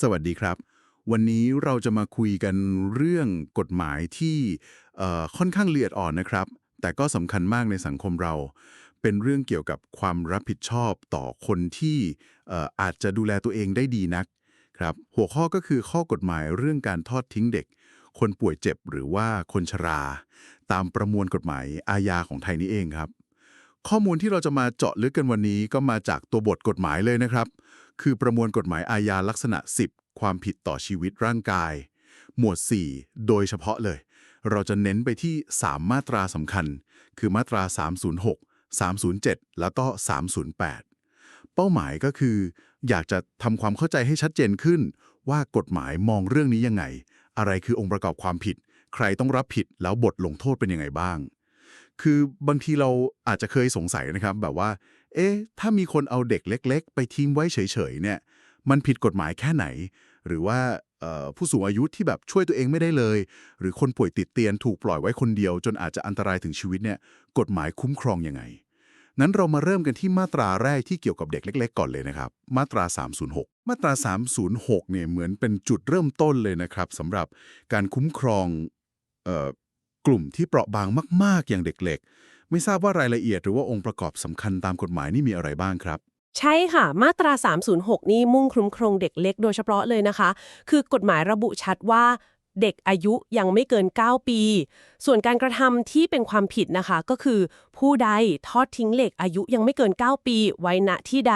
สวัสดีครับ วันนี้เราจะมาคุยกันเรื่องกฎหมายที่ค่อนข้างละเอียดอ่อนนะครับ แต่ก็สำคัญมากในสังคมเรา เป็นเรื่องเกี่ยวกับความรับผิดชอบต่อคนที่เอ่ออาจจะดูแลตัวเองได้ดีนักครับ หัวข้อก็คือข้อกฎหมายเรื่องการทอดทิ้งเด็ก คนป่วยเจ็บหรือว่าคนชรา ตามประมวลกฎหมายอาญาของไทยนี้เองครับ ข้อมูลที่เราจะมาเจาะลึกกันวันนี้ก็มาจากตัวบทกฎหมายเลยนะครับ คือประมวลกฎหมายอาญาลักษณะ 10 ความผิดต่อชีวิตร่างกาย หมวด 4 โดยเฉพาะเลย เราจะเน้นไปที่ 3 มาตราสำคัญ คือมาตรา 306 307 แล้วก็ 308 เป้าหมายก็คือ อยากจะทำความเข้าใจให้ชัดเจนขึ้น ว่ากฎหมายมองเรื่องนี้ยังไง อะไรคือองค์ประกอบความผิด ใครต้องรับผิดแล้วบทลงโทษเป็นยังไงบ้าง คือบางทีเราอาจจะเคยสงสัยนะครับ แบบว่า เอ๊ะ ถ้ามีคนเอาเด็กเล็ก ๆ ไปทิ้งไว้เฉยๆ เนี่ย มันผิดกฎหมายแค่ไหน หรือว่าผู้สูงอายุที่แบบช่วยตัวเองไม่ได้เลย หรือคนป่วยติดเตียงถูกปล่อยไว้คนเดียว จนอาจจะอันตรายถึงชีวิตเนี่ย กฎหมายคุ้มครองยังไง นั้นเรามาเริ่มกันที่มาตราแรกที่เกี่ยวกับเด็กเล็ก ๆ ก่อนเลยนะครับ มาตรา 306 มาตรา 306 เนี่ยเหมือนเป็นจุดเริ่มต้นเลยนะครับสำหรับการคุ้มครองออกลุ่มที่เปราะบางมาก ๆ อย่างเด็กเล็ก ไม่ทราบว่ารายละเอียดหรือว่าองค์ประกอบสำคัญตามกฎหมายนี่มีอะไรบ้างครับ ใช่ค่ะ มาตรา 306 นี่มุ่งคุ้มครองเด็กเล็กโดยเฉพาะเลยนะคะ คือกฎหมายระบุชัดว่า เด็กอายุยังไม่เกิน 9 ปี ส่วนการกระทำที่เป็นความผิดนะคะ ก็คือ ผู้ใดทอดทิ้งเด็กอายุยังไม่เกิน 9 ปี ไว้ณที่ใด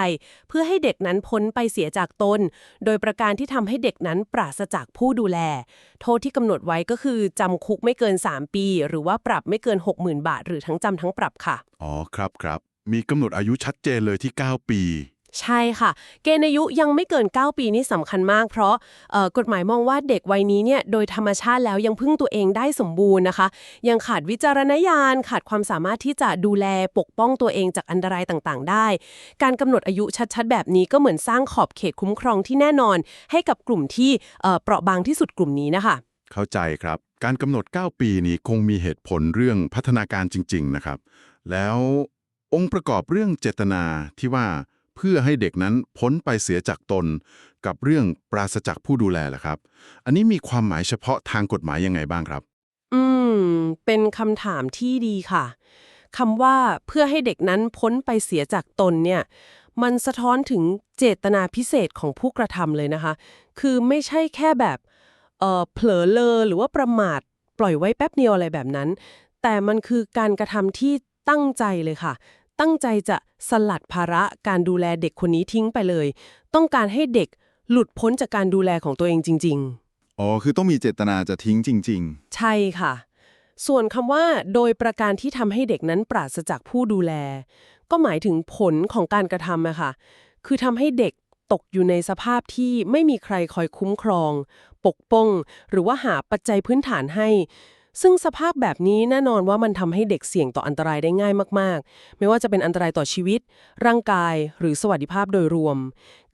เพื่อให้เด็กนั้นพ้นไปเสียจากตน โดยประการที่ทำให้เด็กนั้นปราศจากผู้ดูแล โทษที่กำหนดไว้ก็คือจำคุกไม่เกิน 3 ปี หรือว่าปรับไม่เกิน 60,000 บาท หรือทั้งจำทั้งปรับค่ะ อ๋อครับครับ มีกำหนดอายุชัดเจนเลยที่ 9 ปี ใช่ค่ะ เกณฑ์อายุยังไม่เกิน 9 ปีนี่สำคัญมาก เพราะกฎหมายมองว่าเด็กวัยนี้เนี่ยโดยธรรมชาติแล้วยังพึ่งตัวเองได้สมบูรณ์นะคะ ยังขาดวิจารณญาณ ขาดความสามารถที่จะดูแลปกป้องตัวเองจากอันตรายต่างๆ ได้ การกำหนดอายุชัดๆ แบบนี้ก็เหมือนสร้างขอบเขตคุ้มครองที่แน่นอน ให้กับกลุ่มที่เปราะบางที่สุดกลุ่มนี้นะคะ เข้าใจครับ การกำหนด 9 ปีนี้คงมีเหตุผลเรื่องพัฒนาการจริง ๆ นะครับ แล้วองค์ประกอบเรื่องเจตนาที่ว่า พื่อให้เด็กนั้นพ้นไปเสียจากตน กับเรื่องปราศจากผู้ดูแลล่ะครับ อันนี้มีความหมายเฉพาะทางกฎหมายยังไงบ้างครับ อืม เป็นคำถามที่ดีค่ะคำว่าเพื่อให้เด็กนั้นพ้นไปเสียจากตนเนี่ยมันสะท้อนถึงเจตนาพิเศษของผู้กระทำเลยนะคะ คือไม่ใช่แค่แบบเออเผลอเลอหรือว่าประมาทปล่อยไว้แป๊บเดียวอะไรแบบนั้น แต่มันคือการกระทำที่ตั้งใจเลยค่ะ ตั้งใจจะสลัดภาระการดูแลเด็กคนนี้ทิ้งไปเลย ต้องการให้เด็กหลุดพ้นจากการดูแลของตัวเองจริง ๆ อ๋อ คือต้องมีเจตนาจะทิ้งจริงใช่ค่ะ ส่วนคำว่าโดยประการที่ทำให้เด็กนั้นปราศจากผู้ดูแล ก็หมายถึงผลของการกระทำอะค่ะคือทำให้เด็กตกอยู่ในสภาพที่ไม่มีใครคอยคุ้มครอง ปกป้อง หรือว่าหาปัจจัยพื้นฐานให้ ซึ่งสภาพแบบนี้แน่นอนว่ามันทำให้เด็กเสี่ยงต่ออันตรายได้ง่ายมากๆ ไม่ว่าจะเป็นอันตรายต่อชีวิต ร่างกาย หรือสวัสดิภาพโดยรวม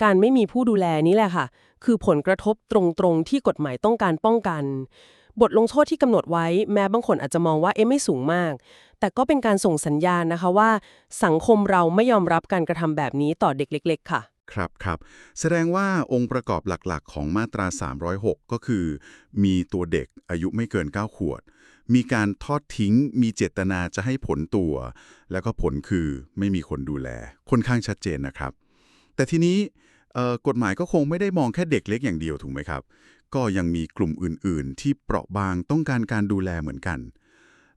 การไม่มีผู้ดูแลนี่แหละค่ะ คือผลกระทบตรงๆ ที่กฎหมายต้องการป้องกัน บทลงโทษที่กำหนดไว้แม้บางคนอาจจะมองว่าเอ๊ะไม่สูงมาก แต่ก็เป็นการส่งสัญญาณนะคะว่า สังคมเราไม่ยอมรับการกระทำแบบนี้ต่อเด็กเล็ก ๆ ค่ะ ครับครับแสดงว่าองค์ประกอบหลักๆ ของมาตรา 306 ก็คือ มีตัวเด็กอายุไม่เกิน 9 ขวด มีการทอดทิ้ง มีเจตนาจะให้ผลตัว แล้วก็ผลคือไม่มีคนดูแล ค่อนข้างชัดเจนนะครับ แต่ทีนี้กฎหมายก็คงไม่ได้มองแค่เด็กเล็กอย่างเดียวถูกไหมครับ ก็ยังมีกลุ่มอื่นๆ ที่เปราะบางต้องการการดูแลเหมือนกัน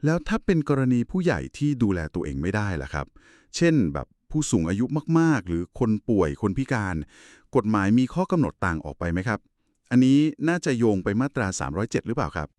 แล้วถ้าเป็นกรณีผู้ใหญ่ที่ดูแลตัวเองไม่ได้ล่ะครับ เช่นแบบ ผู้สูงอายุมาก ๆ หรือคนป่วยคนพิการ กฎหมายมีข้อกำหนดต่างออกไปไหมครับ อันนี้น่าจะโยงไปมาตรา 307 หรือเปล่าครับ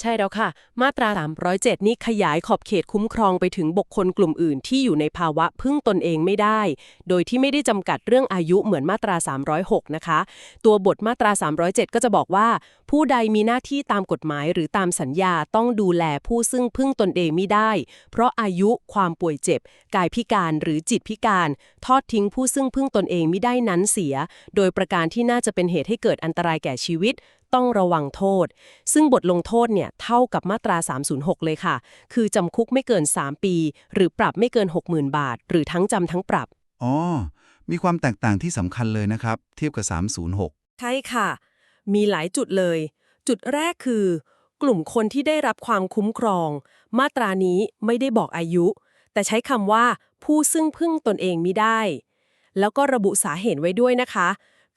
ใช่แล้วค่ะ มาตรา 307 นี้ขยายขอบเขตคุ้มครองไปถึงบุคคลกลุ่มอื่นที่อยู่ในภาวะพึ่งตนเองไม่ได้ โดยที่ไม่ได้จำกัดเรื่องอายุเหมือนมาตรา 306 นะคะ ตัวบทมาตรา 307 ก็จะบอกว่าผู้ใดมีหน้าที่ตามกฎหมายหรือตามสัญญาต้องดูแลผู้ซึ่งพึ่งตนเองไม่ได้ เพราะอายุความป่วยเจ็บ กายพิการหรือจิตพิการ ทอดทิ้งผู้ซึ่งพึ่งตนเองไม่ได้นั้นเสีย โดยประการที่น่าจะเป็นเหตุให้เกิดอันตรายแก่ชีวิต ต้องระวังโทษ ซึ่งบทลงโทษเนี่ยเท่ากับมาตรา 306 เลยค่ะ คือจำคุกไม่เกิน 3 ปี หรือปรับไม่เกิน 60,000 บาท หรือทั้งจำทั้งปรับอ๋อมีความแตกต่างที่สำคัญเลยนะครับ เทียบกับ 306 ใช่ค่ะ มีหลายจุดเลย จุดแรกคือ กลุ่มคนที่ได้รับความคุ้มครอง มาตรานี้ไม่ได้บอกอายุ แต่ใช้คำว่า ผู้ซึ่งพึ่งตนเองมิได้ แล้วก็ระบุสาเหตุไว้ด้วยนะคะ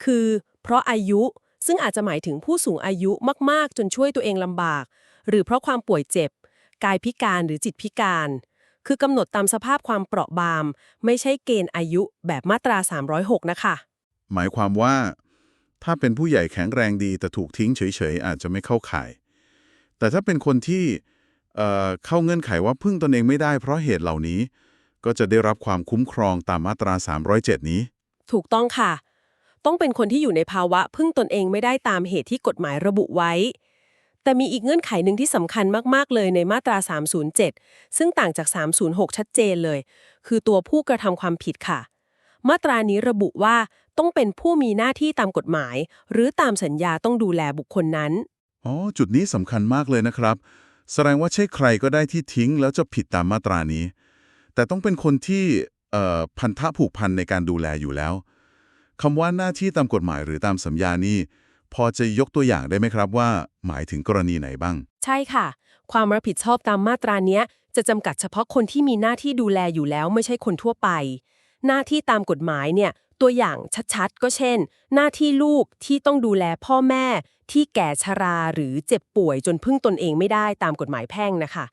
คือ เพราะอายุซึ่งอาจจะหมายถึงผู้สูงอายุมาก ๆ จนช่วยตัวเองลำบาก หรือเพราะความป่วยเจ็บ กายพิการหรือจิตพิการ คือกำหนดตามสภาพความเปราะบางไม่ใช่เกณฑ์อายุแบบมาตรา 306 นะคะ หมายความว่า ถ้าเป็นผู้ใหญ่แข็งแรงดีแต่ถูกทิ้งเฉยๆ อาจจะไม่เข้าข่าย แต่ถ้าเป็นคนที่เเข้าเงื่อนไขว่าพึ่งตนเองไม่ได้เพราะเหตุเหล่านี้ ก็จะได้รับความคุ้มครองตามมาตรา 307 นี้ ถูกต้องค่ะ ต้องเป็นคนที่อยู่ในภาวะพึ่งตนเองไม่ได้ตามเหตุที่กฎหมายระบุไว้ แต่มีอีกเงื่อนไขหนึ่งที่สำคัญมากๆเลยในมาตรา 307 ซึ่งต่างจาก 306 ชัดเจนเลย คือตัวผู้กระทำความผิดค่ะ มาตรานี้ระบุว่า ต้องเป็นผู้มีหน้าที่ตามกฎหมาย หรือตามสัญญาต้องดูแลบุคคลนั้น อ๋อ จุดนี้สำคัญมากเลยนะครับ แสดงว่าใช่ใครก็ได้ที่ทิ้งแล้วจะผิดตามมาตรานี้ แต่ต้องเป็นคนที่เอ่อพันธะผูกพันในการดูแลอยู่แล้วคำว่าหน้าที่ตามกฎหมายหรือตามสัญญานี่พอจะยกตัวอย่างได้ไหมครับว่า หมายถึงกรณีไหนบ้าง ใช่ค่ะ ความรับผิดชอบตามมาตราเนี้ย จะจำกัดเฉพาะคนที่มีหน้าที่ดูแลอยู่แล้วไม่ใช่คนทั่วไป หน้าที่ตามกฎหมายเนี่ย ตัวอย่างชัดๆ ก็เช่น หน้าที่ลูกที่ต้องดูแลพ่อแม่ที่แก่ชราหรือเจ็บป่วยจนพึ่งตนเองไม่ได้ตามกฎหมายแพ่งนะคะ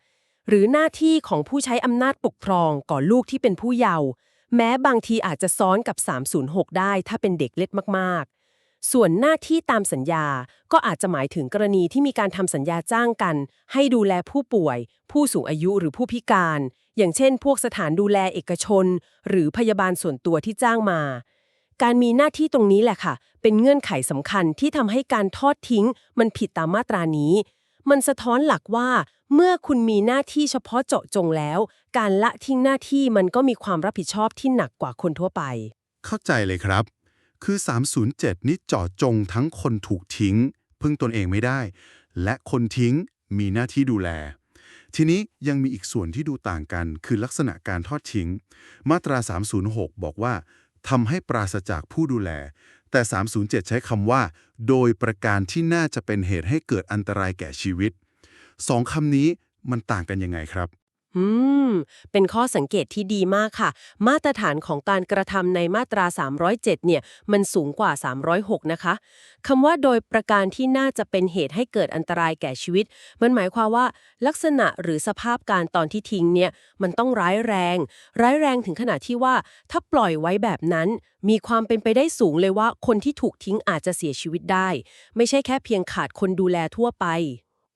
หรือหน้าที่ของผู้ใช้อำนาจปกครองก่อลูกที่เป็นผู้เยาว์แม้บางทีอาจจะซ้อนกับ 306 ได้ถ้าเป็นเด็กเล็กมากๆ ส่วนหน้าที่ตามสัญญาก็อาจจะหมายถึงกรณีที่มีการทำสัญญาจ้างกัน ให้ดูแลผู้ป่วย ผู้สูงอายุหรือผู้พิการ อย่างเช่น พวกสถานดูแลเอกชน หรือพยาบาลส่วนตัวที่จ้างมา การมีหน้าที่ตรงนี้แหละค่ะ เป็นเงื่อนไขสำคัญที่ทำให้การทอดทิ้ง มันผิดตามมาตรานี้ มันสะท้อนหลักว่า เมื่อคุณมีหน้าที่เฉพาะเจาะจงแล้ว การละทิ้งหน้าที่มันก็มีความรับผิดชอบที่หนักกว่าคนทั่วไป เข้าใจเลยครับ คือ 307 นี่เจาะจงทั้งคนถูกทิ้ง พึ่งตนเองไม่ได้ และคนทิ้งมีหน้าที่ดูแลทีนี้ยังมีอีกส่วนที่ดูต่างกันคือลักษณะการทอดทิ้ง มาตรา 306 บอกว่า ทำให้ปราศจากผู้ดูแล แต่ 307 ใช้คำว่า โดยประการที่น่าจะเป็นเหตุให้เกิดอันตรายแก่ชีวิตสองคำนี้มันต่างกันยังไงครับ อืม เป็นข้อสังเกตที่ดีมากค่ะ มาตรฐานของการกระทำในมาตรา 307 เนี่ย มันสูงกว่า 306 นะคะคำว่าโดยประการที่น่าจะเป็นเหตุให้เกิดอันตรายแก่ชีวิต มันหมายความว่าลักษณะหรือสภาพการตอนที่ทิ้งเนี่ย มันต้องร้ายแรง ร้ายแรงถึงขนาดที่ว่า ถ้าปล่อยไว้แบบนั้น มีความเป็นไปได้สูงเลยว่าคนที่ถูกทิ้งอาจจะเสียชีวิตได้ ไม่ใช่แค่เพียงขาดคนดูแลทั่วไป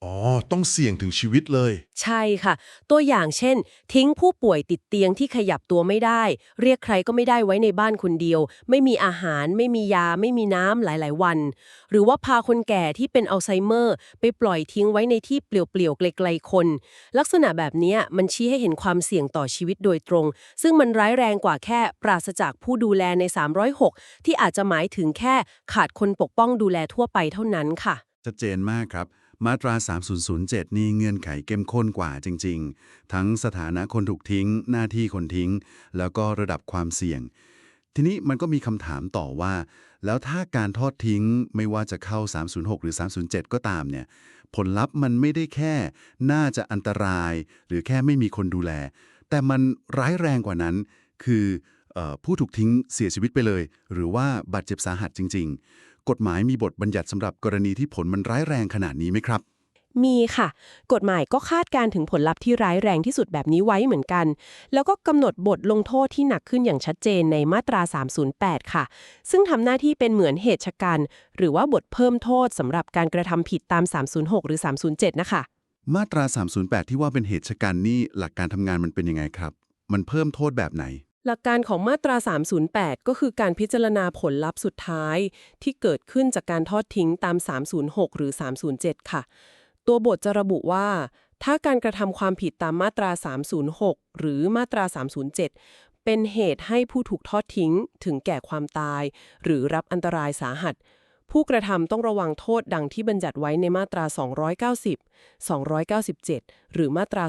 อ๋อ ต้องเสี่ยงถึงชีวิตเลย ใช่ค่ะ ตัวอย่างเช่น ทิ้งผู้ป่วยติดเตียงที่ขยับตัวไม่ได้ เรียกใครก็ไม่ได้ไว้ในบ้านคนเดียว ไม่มีอาหาร ไม่มียา ไม่มีน้ำหลาย ๆ วัน หรือว่าพาคนแก่ที่เป็นอัลไซเมอร์ ไปปล่อยทิ้งไว้ในที่เปลี่ยวๆไกลๆคน ลักษณะแบบเนี้ยมันชี้ให้เห็นความเสี่ยงต่อชีวิตโดยตรง ซึ่งมันร้ายแรงกว่าแค่ปราศจากผู้ดูแลใน 306 ที่อาจจะหมายถึงแค่ขาดคนปกป้องดูแลทั่วไปเท่านั้นค่ะชัดเจนมากครับ มาตรา 3007 นี่เงื่อนไขเข้มข้นกว่าจริง ๆ ทั้งสถานะคนถูกทิ้ง หน้าที่คนทิ้ง แล้วก็ระดับความเสี่ยง ทีนี้มันก็มีคำถามต่อว่า แล้วถ้าการทอดทิ้งไม่ว่าจะเข้า 306 หรือ 307 ก็ตามเนี่ยผลลัพธ์มันไม่ได้แค่ น่าจะอันตราย หรือแค่ไม่มีคนดูแล แต่มันร้ายแรงกว่านั้น คือออผู้ถูกทิ้งเสียชีวิตไปเลย หรือว่าบาดเจ็บสาหัสจริง ๆ กฎหมายมีบทบัญญัติสำหรับกรณีที่ผลมันร้ายแรงขนาดนี้ไหมครับ มีค่ะ กฎหมายก็คาดการถึงผลลัพธ์ที่ร้ายแรงที่สุดแบบนี้ไว้เหมือนกัน แล้วก็กำหนดบทลงโทษที่หนักขึ้นอย่างชัดเจนในมาตรา 308 ค่ะ ซึ่งทำหน้าที่เป็นเหมือนเหตุชะกัน หรือว่าบทเพิ่มโทษสำหรับการกระทำผิดตาม 306 หรือ 307 นะคะ มาตรา 308 ที่ว่าเป็นเหตุชะกันนี่หลักการทำงานมันเป็นยังไงครับ มันเพิ่มโทษแบบไหน หลักการของมาตรา 308 ก็คือการพิจารณาผลลัพธ์สุดท้าย ที่เกิดขึ้นจากการทอดทิ้งตาม 306 หรือ 307 ค่ะ ตัวบทจะระบุว่า ถ้าการกระทำความผิดตามมาตรา 306 หรือมาตรา 307 เป็นเหตุให้ผู้ถูกทอดทิ้งถึงแก่ความตาย หรือรับอันตรายสาหัส ผู้กระทำต้องระวังโทษดังที่บัญญัติไว้ในมาตรา 290 297 หรือมาตรา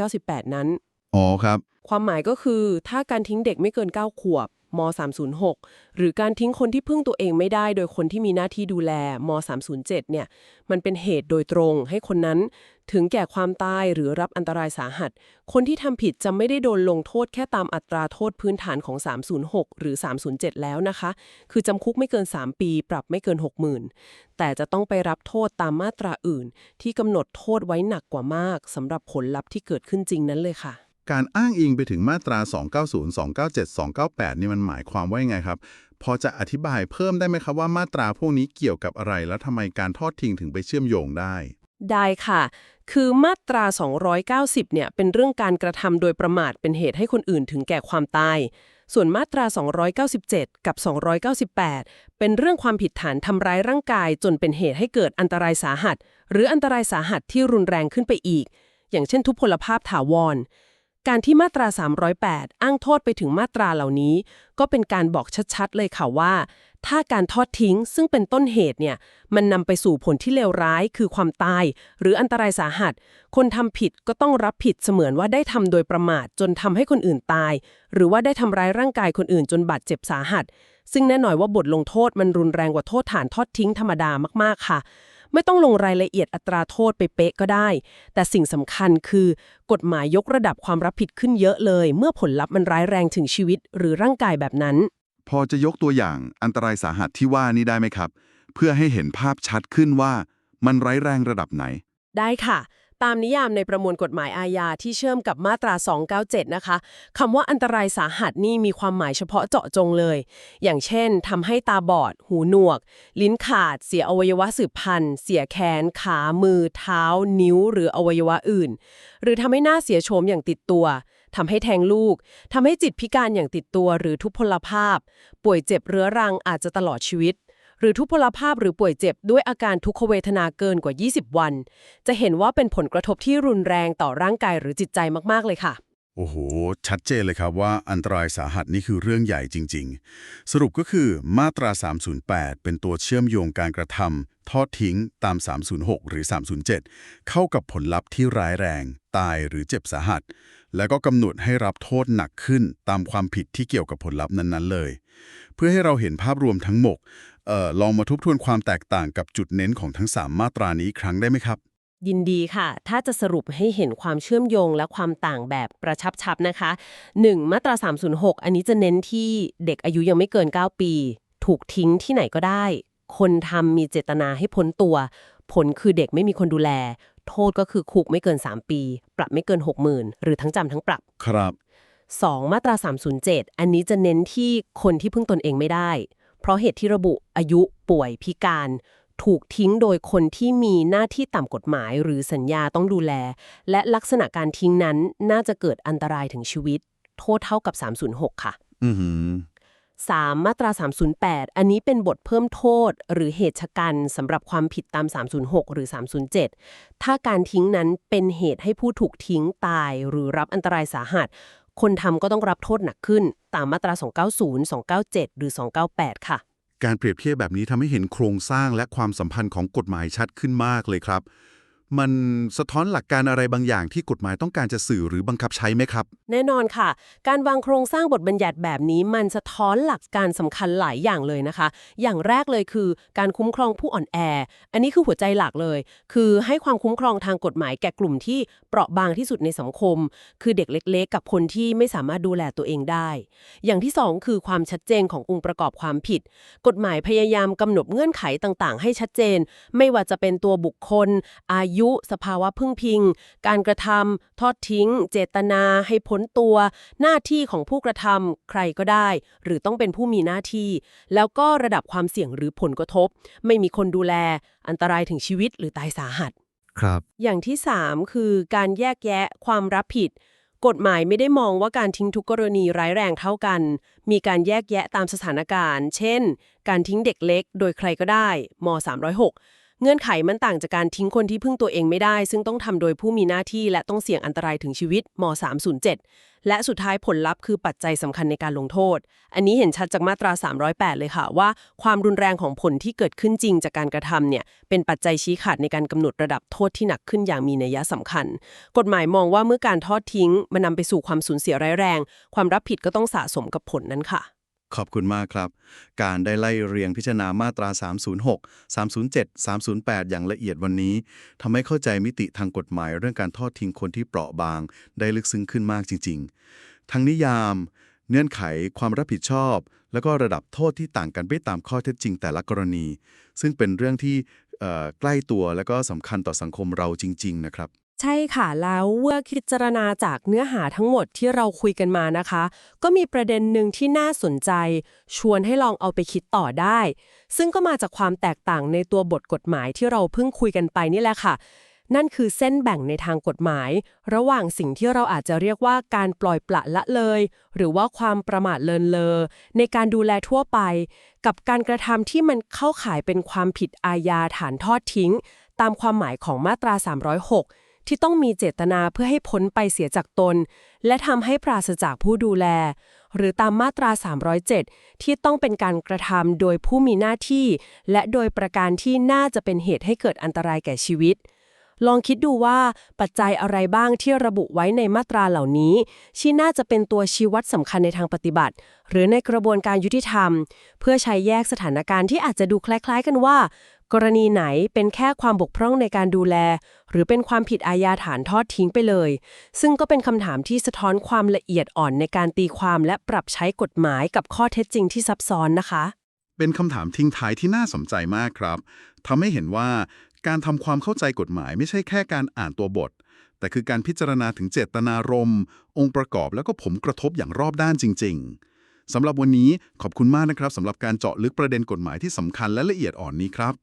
298 นั้น อ๋อครับ ความหมายก็คือถ้าการทิ้งเด็กไม่เกิน 9 ขวบม 306 หรือการทิ้งคนที่พึ่งตัวเองไม่ได้โดยคนที่มีหน้าที่ดูแลม 307 เนี่ย มันเป็นเหตุโดยตรงให้คนนั้นถึงแก่ความตายหรือรับอันตรายสาหัส คนที่ทำผิดจะไม่ได้โดนลงโทษแค่ตามอัตราโทษพื้นฐานของ 306 หรือ 307 แล้วนะคะ คือจำคุกไม่เกิน 3 ปี ปรับไม่เกิน 60,000 แต่จะต้องไปรับโทษตามมาตราอื่น ที่กำหนดโทษไว้หนักกว่ามากสำหรับผลลัพธ์ที่เกิดขึ้นจริงนั้นเลยค่ะ การอ้างอิงไปถึงมาตรา 290 297 298 นี่มันหมายความว่ายังไงครับ พอจะอธิบายเพิ่มได้ไหมครับว่ามาตราพวกนี้เกี่ยวกับอะไร แล้วทำไมการทอดทิ้งถึงไปเชื่อมโยงได้ ได้ค่ะ คือมาตรา 290 เนี่ยเป็นเรื่องการกระทำโดยประมาทเป็นเหตุให้คนอื่นถึงแก่ความตาย ส่วนมาตรา 297 กับ 298 เป็นเรื่องความผิดฐานทำร้ายร่างกาย จนเป็นเหตุให้เกิดอันตรายสาหัส หรืออันตรายสาหัสที่รุนแรงขึ้นไปอีก อย่างเช่น ทุพพลภาพถาวร การที่มาตรา 308 อ้างโทษไปถึงมาตราเหล่านี้ ก็เป็นการบอกชัดๆ เลยค่ะว่า ถ้าการทอดทิ้งซึ่งเป็นต้นเหตุเนี่ยมันนำไปสู่ผลที่เลวร้าย คือความตาย หรืออันตรายสาหัส คนทำผิดก็ต้องรับผิดเสมือนว่าได้ทำโดยประมาทจนทำให้คนอื่นตาย หรือว่าได้ทำร้ายร่างกายคนอื่นจนบาดเจ็บสาหัส ซึ่งแน่นอนว่าบทลงโทษมันรุนแรงกว่าโทษฐานทอดทิ้งธรรมดามากๆค่ะ ไม่ต้องลงรายละเอียดอัตราโทษไปเป๊ะก็ได้ แต่สิ่งสำคัญคือกฎหมายยกระดับความรับผิดขึ้นเยอะเลย เมื่อผลลัพธ์มันร้ายแรงถึงชีวิตหรือร่างกายแบบนั้น พอจะยกตัวอย่างอันตรายสาหัสที่ว่านี้ได้ไหมครับ เพื่อให้เห็นภาพชัดขึ้นว่ามันร้ายแรงระดับไหน ได้ค่ะ ตามนิยามในประมวลกฎหมายอาญาที่เชื่อมกับมาตรา 297 นะคะคำว่าอันตรายสาหัสนี่มีความหมายเฉพาะเจาะจงเลย อย่างเช่นทำให้ตาบอด หูหนวก ลิ้นขาด เสียอวัยวะสืบพันธุ์ เสียแขน ขา มือ เท้า นิ้ว หรืออวัยวะอื่น หรือทำให้หน้าเสียโฉมอย่างติดตัวทำให้แทงลูก ทำให้จิตพิการอย่างติดตัวหรือทุพพลภาพ ป่วยเจ็บเรื้อรังอาจจะตลอดชีวิต หรือทุพพลภาพหรือป่วยเจ็บด้วยอาการทุกขเวทนาเกินกว่า 20 วัน จะเห็นว่าเป็นผลกระทบที่รุนแรงต่อร่างกายหรือจิตใจมากๆเลยค่ะ โอ้โห ชัดเจนเลยครับว่าอันตรายสาหัสนี่คือเรื่องใหญ่จริง ๆ สรุปก็คือมาตรา 308 เป็นตัวเชื่อมโยงการกระทำทอดทิ้งตาม 306 หรือ 307 เข้ากับผลลัพธ์ที่ร้ายแรง ตายหรือเจ็บสาหัส แล้วก็กำหนดให้รับโทษหนักขึ้นตามความผิดที่เกี่ยวกับผลลัพธ์นั้นๆเลย เพื่อให้เราเห็นภาพรวมทั้งหมด เอ่อลองมาทบทวนความแตกต่างกับจุดเน้นของทั้ง 3 มาตรานี้อีกครั้งได้ไหมครับ ยินดีค่ะ ถ้าจะสรุปให้เห็นความเชื่อมโยงและความต่างแบบประชับชับนะคะ 1. มาตรา 306 อันนี้จะเน้นที่เด็กอายุยังไม่เกิน 9 ปี ถูกทิ้งที่ไหนก็ได้ คนทำมีเจตนาให้พ้นตัว ผลคือเด็กไม่มีคนดูแล โทษก็คือคุกไม่เกิน 3 ปี ปรับไม่เกิน 60,000 หรือทั้งจำทั้งปรับ ครับ 2. มาตรา 307 อันนี้จะเน้นที่คนที่พึ่งตนเองไม่ได้ เพราะเหตุที่ระบุอายุป่วยพิการ ถูกทิ้งโดยคนที่มีหน้าที่ตามกฎหมายหรือสัญญาต้องดูแล และลักษณะการทิ้งนั้นน่าจะเกิดอันตรายถึงชีวิต โทษเท่ากับ 306 ค่ะ อือหือ 3. มาตรา 308 อันนี้เป็นบทเพิ่มโทษ หรือเหตุชะกันสำหรับความผิดตาม 306 หรือ 307 ถ้าการทิ้งนั้นเป็นเหตุให้ผู้ถูกทิ้งตายหรือรับอันตรายสาหัส คนทำก็ต้องรับโทษหนักขึ้น ตามมาตรา 290 297 หรือ 298 ค่ะ การเปรียบเทียบแบบนี้ทำให้เห็นโครงสร้างและความสัมพันธ์ของกฎหมายชัดขึ้นมากเลยครับ มันสะท้อนหลักการอะไรบางอย่างที่กฎหมายต้องการจะสื่อหรือบังคับใช้ไหมครับ แน่นอนค่ะ การวางโครงสร้างบทบัญญัติแบบนี้ มันสะท้อนหลักการสำคัญหลายอย่างเลยนะคะ อย่างแรกเลยคือการคุ้มครองผู้อ่อนแอ อันนี้คือหัวใจหลักเลย คือให้ความคุ้มครองทางกฎหมายแก่กลุ่มที่เปราะบางที่สุดในสังคม คือเด็กเล็ก ๆ กับคนที่ไม่สามารถดูแลตัวเองได้ อย่างที่สองคือความชัดเจนขององค์ประกอบความผิด กฎหมายพยายามกำหนดเงื่อนไขต่าง ๆ ให้ชัดเจน ไม่ว่าจะเป็นตัวบุคคล อายุสภาวะพึ่งพิง การกระทำทอดทิ้ง เจตนา ให้พ้นตัว หน้าที่ของผู้กระทำใครก็ได้ หรือต้องเป็นผู้มีหน้าที่ แล้วก็ระดับความเสี่ยงหรือผลกระทบ ไม่มีคนดูแล อันตรายถึงชีวิตหรือตายสาหัส ครับ อย่างที่ 3 คือการแยกแยะความรับผิดกฎหมายไม่ได้มองว่าการทิ้งทุกกรณีร้ายแรงเท่ากัน มีการแยกแยะตามสถานการณ์ เช่น การทิ้งเด็กเล็ก โดยใครก็ได้ม 306 เงื่อนไขมันต่างจากการทิ้งคนที่พึ่งตัวเองไม่ได้ ซึ่งต้องทำโดยผู้มีหน้าที่และต้องเสี่ยงอันตรายถึงชีวิตม 307 และสุดท้ายผลลัพธ์คือปัจจัยสำคัญในการลงโทษ อันนี้เห็นชัดจากมาตรา 308 เลยค่ะว่า ความรุนแรงของผลที่เกิดขึ้นจริงจากการกระทำเนี่ยเป็นปัจจัยชี้ขาดในการกำหนดระดับโทษที่หนักขึ้นอย่างมีนัยสำคัญ กฎหมายมองว่าเมื่อการทอดทิ้งมันนำไปสู่ความสูญเสียร้ายแรง ความรับผิดก็ต้องสะสมกับผลนั้นค่ะ ขอบคุณมากครับ การได้ไล่เรียงพิจารณามาตรา 306 307 308 อย่างละเอียดวันนี้ทำให้เข้าใจมิติทางกฎหมายเรื่องการทอดทิ้งคนที่เปราะบาง ได้ลึกซึ้งขึ้นมากจริง ๆ ทั้งนิยาม เงื่อนไขความรับผิดชอบ แล้วก็ระดับโทษที่ต่างกันไปตามข้อเท็จจริงแต่ละกรณี ซึ่งเป็นเรื่องที่ใกล้ตัวและก็สำคัญต่อสังคมเราจริง ๆ นะครับ ใช่ค่ะแล้วเมื่อพิจารณาจากเนื้อหาทั้งหมดที่เราคุยกันมานะคะ ก็มีประเด็นหนึ่งที่น่าสนใจ ชวนให้ลองเอาไปคิดต่อได้ ซึ่งก็มาจากความแตกต่างในตัวบทกฎหมายที่เราเพิ่งคุยกันไปนี่แหละค่ะ นั่นคือเส้นแบ่งในทางกฎหมาย ระหว่างสิ่งที่เราอาจจะเรียกว่าการปล่อยปละละเลย หรือว่าความประมาทเลินเลอในการดูแลทั่วไป กับการกระทำที่มันเข้าข่ายเป็นความผิดอาญาฐานทอดทิ้ง ตามความหมายของมาตรา 306 ที่ต้องมีเจตนาเพื่อให้พ้นไปเสียจากตน และทำให้ปราศจากผู้ดูแล หรือตามมาตรา 307 ที่ต้องเป็นการกระทำโดยผู้มีหน้าที่ และโดยประการที่น่าจะเป็นเหตุให้เกิดอันตรายแก่ชีวิต ลองคิดดูว่าปัจจัยอะไรบ้างที่ระบุไว้ในมาตราเหล่านี้ที่น่าจะเป็นตัวชี้วัดสำคัญในทางปฏิบัติ หรือในกระบวนการยุติธรรม เพื่อใช้แยกสถานการณ์ที่อาจจะดูคล้าย ๆ กันว่า กรณีไหนเป็นแค่ความบกพร่องในการดูแล หรือเป็นความผิดอาญาฐานทอดทิ้งไปเลย ซึ่งก็เป็นคำถามที่สะท้อนความละเอียดอ่อนในการตีความและปรับใช้กฎหมายกับข้อเท็จจริงที่ซับซ้อนนะคะ เป็นคำถามทิ้งท้ายที่น่าสนใจมากครับทำให้เห็นว่าการทำความเข้าใจกฎหมายไม่ใช่แค่การอ่านตัวบท แต่คือการพิจารณาถึงเจตนารมณ์องค์ประกอบแล้วก็ผลกระทบอย่างรอบด้านจริง ๆสำหรับวันนี้ขอบคุณมากนะครับสำหรับการเจาะลึกประเด็นกฎหมายที่สำคัญและละเอียดอ่อนนี้ครับ